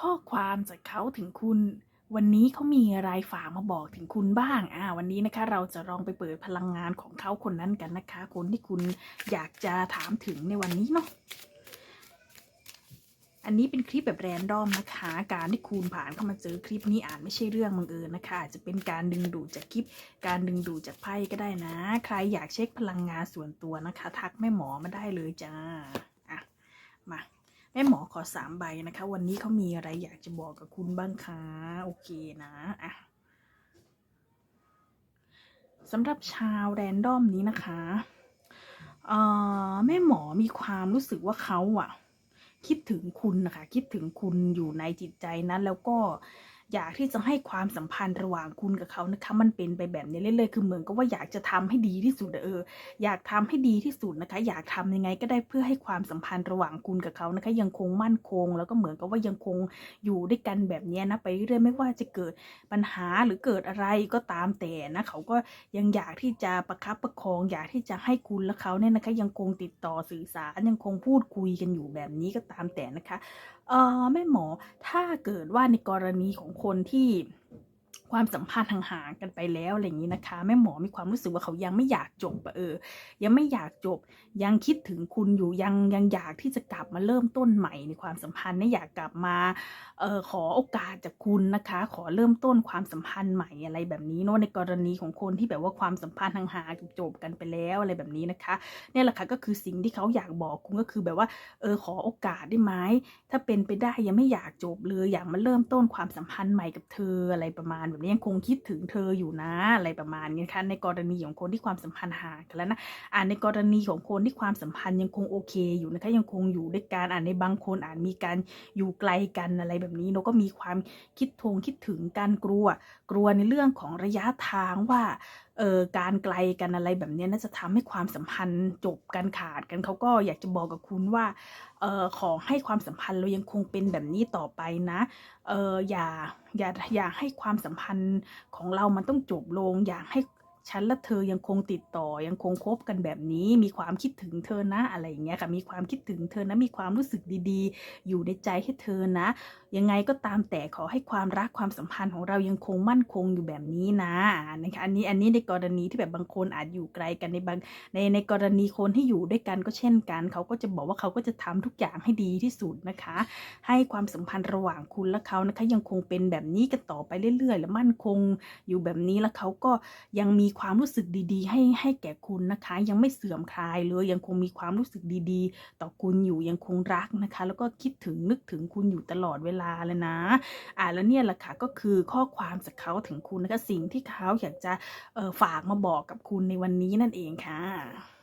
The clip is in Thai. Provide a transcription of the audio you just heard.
ข้อความจากเขาถึงคุณ วันนี้เขามีอะไรฝากมาบอกถึงคุณบ้างอ่าวันนี้นะคะ เราจะลองไปเปิดพลังงานของเขาคนนั้นกันนะคะ คนที่คุณอยากจะถามถึงในวันนี้เนาะอันนี้เป็นคลิปแบบแรนดอมนะคะ การที่คุณผ่านเข้ามาเจอคลิปนี้อ่านไม่ใช่เรื่องบังเอิญนะคะ อาจจะเป็นการดึงดูดจากคลิป การดึงดูดจากไพ่ก็ได้นะ ใครอยากเช็คพลังงานส่วนตัวนะคะ ทักแม่หมอมาได้เลยจ้า อะ มา แม่หมอขอสามใบนะคะ วันนี้เขามีอะไรอยากจะบอกกับคุณบ้างคะโอเคนะอะสำหรับชาวแรนดอมนี้นะคะเอ่อแม่หมอมีความรู้สึกว่าเขาอะคิดถึงคุณนะคะ คิดถึงคุณอยู่ในจิตใจนั้นแล้วก็ อยากที่จะให้ความสัมพันธ์ระหว่างคุณกับเขานะคะ มันเป็นไปแบบนี้เรื่อยๆคือเหมือนกับว่าอยากจะทำให้ดีที่สุดเออ อยากทำให้ดีที่สุดนะคะ อยากทำยังไงก็ได้เพื่อให้ความสัมพันธ์ระหว่างคุณกับเขานะคะ ยังคงมั่นคง แล้วก็เหมือนกับว่ายังคงอยู่ด้วยกันแบบนี้นะไปเรื่อยๆไม่ว่าจะเกิดปัญหาหรือเกิดอะไรก็ตามแต่นะเขาก็ยังอยากที่จะประคับประคอง อยากที่จะให้คุณและเขาเนี่ยนะคะ ยังคงติดต่อสื่อสารยังคงพูดคุยกันอยู่แบบนี้ก็ตามแต่นะคะเออแม่หมอถ้าเกิดว่าในกรณีของคนที่ ความสัมพันธ์ห่างๆกันไปแล้วอะไรอย่างนี้นะคะ แม่หมอมีความรู้สึกว่าเขายังไม่อยากจบเออ ยังไม่อยากจบ ยังคิดถึงคุณอยู่ยังยังอยากที่จะกลับมาเริ่มต้นใหม่ในความสัมพันธ์เนี่ยอยากกลับมาเออขอโอกาสจากคุณนะคะ ขอเริ่มต้นความสัมพันธ์ใหม่อะไรแบบนี้เนาะในกรณีของคนที่แบบว่าความสัมพันธ์ห่างๆจบกันไปแล้วอะไรแบบนี้นะคะเนี่ยแหละค่ะก็คือสิ่งที่เขาอยากบอกคุณก็คือแบบว่าเออขอโอกาสได้ไหมถ้าเป็นไปได้ยังไม่อยากจบเลยอยากมาเริ่มต้นความสัมพันธ์ใหม่กับเธออะไรประมาณแบบนี้ยังคงคิดถึงเธออยู่นะอะไรประมาณนี้นะคะในกรณีของคนที่ความสัมพันธ์ห่างกันแล้วนะอ่านในกรณีของคนที่ความสัมพันธ์ยังคงโอเคอยู่นะคะยังคงอยู่ด้วยกันอ่านในบางคนอ่านมีการอยู่ไกลกันอะไรแบบนี้เราก็มีความคิดทงคิดถึงการกลัว กลัวในเรื่องของระยะทางว่า เออการไกลกันอะไรแบบนี้น่าจะทำให้ความสัมพันธ์จบกันขาดกันเขาก็อยากจะบอกกับคุณว่าเออขอให้ความสัมพันธ์เรายังคงเป็นแบบนี้ต่อไปนะเอออย่าอย่าอย่าให้ความสัมพันธ์ของเรามันต้องจบลง อยากให้ ฉันและเธอยังคงติดต่อยังคงคบกันแบบนี้ มีความคิดถึงเธอนะอะไรอย่างเงี้ยค่ะ มีความคิดถึงเธอนะมีความรู้สึกดีๆ อยู่ในใจให้เธอนะ ยังไงก็ตามแต่ขอให้ความรักความสัมพันธ์ของเรายังคงมั่นคงอยู่แบบนี้นะนะคะอันนี้อันนี้ในกรณีที่แบบบางคนอาจอยู่ไกลกันในบางในในกรณีคนที่อยู่ด้วยกันก็เช่นกัน เขาก็จะบอกว่าเขาก็จะทำทุกอย่างให้ดีที่สุดนะคะ ให้ความสัมพันธ์ระหว่างคุณและเขานะคะ ยังคงเป็นแบบนี้กันต่อไปเรื่อยๆ และมั่นคงอยู่แบบนี้แล้วเขาก็ยังมีความรู้สึกดีๆ ให้ให้แก่คุณนะคะ ยังไม่เสื่อมคลายเลยยังคงมีความรู้สึกดีๆ ต่อคุณอยู่ยังคงรักนะคะ แล้วก็คิดถึงนึกถึงคุณอยู่ตลอดเวลาเลยนะ อ่าแล้วเนี่ยแหละค่ะก็คือข้อความจากเขาถึงคุณนะคะสิ่งที่เขาอยากจะฝากมาบอกกับคุณในวันนี้นั่นเองค่ะ